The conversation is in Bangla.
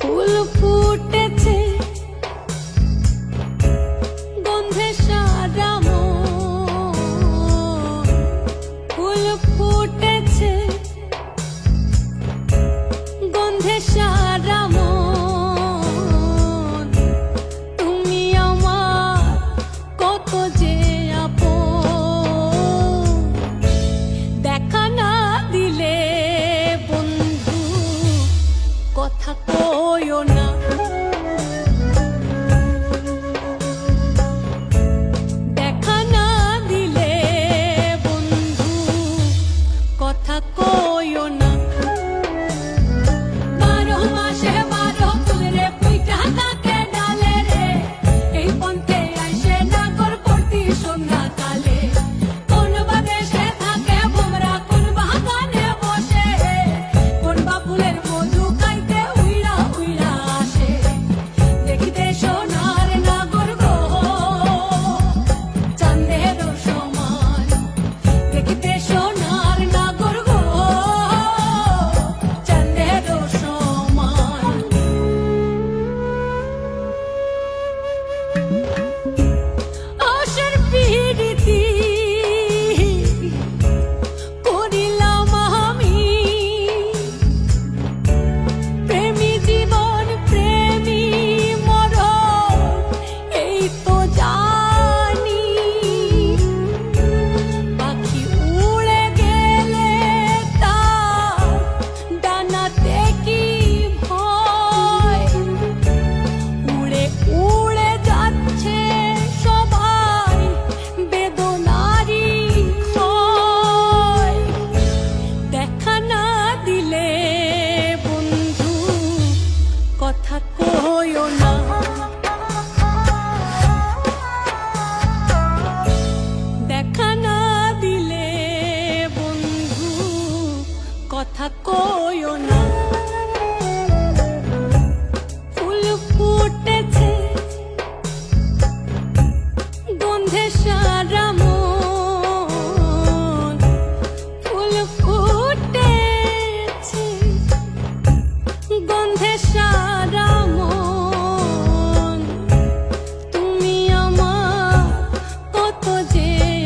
Cool. You know. কথা কইও না। দেখা না দিলে বন্ধু কথা কইও না। você.